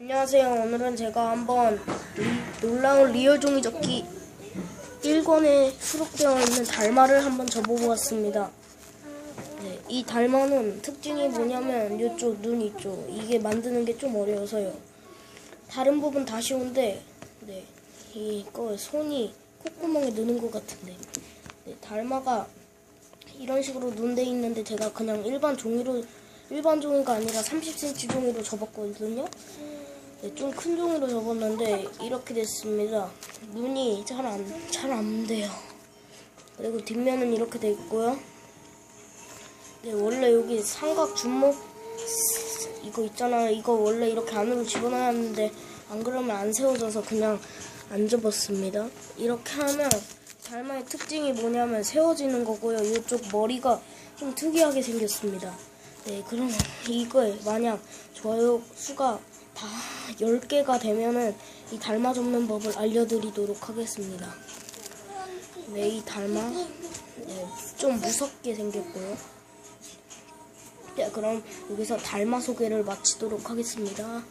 안녕하세요. 오늘은 제가 한번 리- 놀라운 리얼 종이 접기 1권에 수록되어 있는 달마를 한번 접어보았습니다. 네, 이 달마는 특징이 뭐냐면 이쪽 눈 있죠. 이게 만드는 게 좀 어려워서요. 다른 부분 다 쉬운데 네, 이거 손이 콧구멍에 넣는 것 같은데 네, 달마가 이런 식으로 눈돼 있는데 제가 그냥 일반 종이로 일반 종이가 아니라 30cm 종이로 접었거든요. 네, 좀 큰 종이로 접었는데 이렇게 됐습니다. 눈이 잘 안 잘 안 돼요. 그리고 뒷면은 이렇게 돼 있고요. 네, 원래 여기 삼각 준목 이거 있잖아요. 이거 원래 이렇게 안으로 집어넣어야 하는데 안 그러면 안 세워져서 그냥 안 접었습니다. 이렇게 하면 달마의 특징이 뭐냐면 세워지는 거고요. 이쪽 머리가 좀 특이하게 생겼습니다. 네, 그럼 이거에 만약 좋아요 수가 다 10개가 되면은 이 달마 접는 법을 알려드리도록 하겠습니다. 네, 이 달마 네, 좀 무섭게 생겼고요. 네, 그럼 여기서 달마 소개를 마치도록 하겠습니다.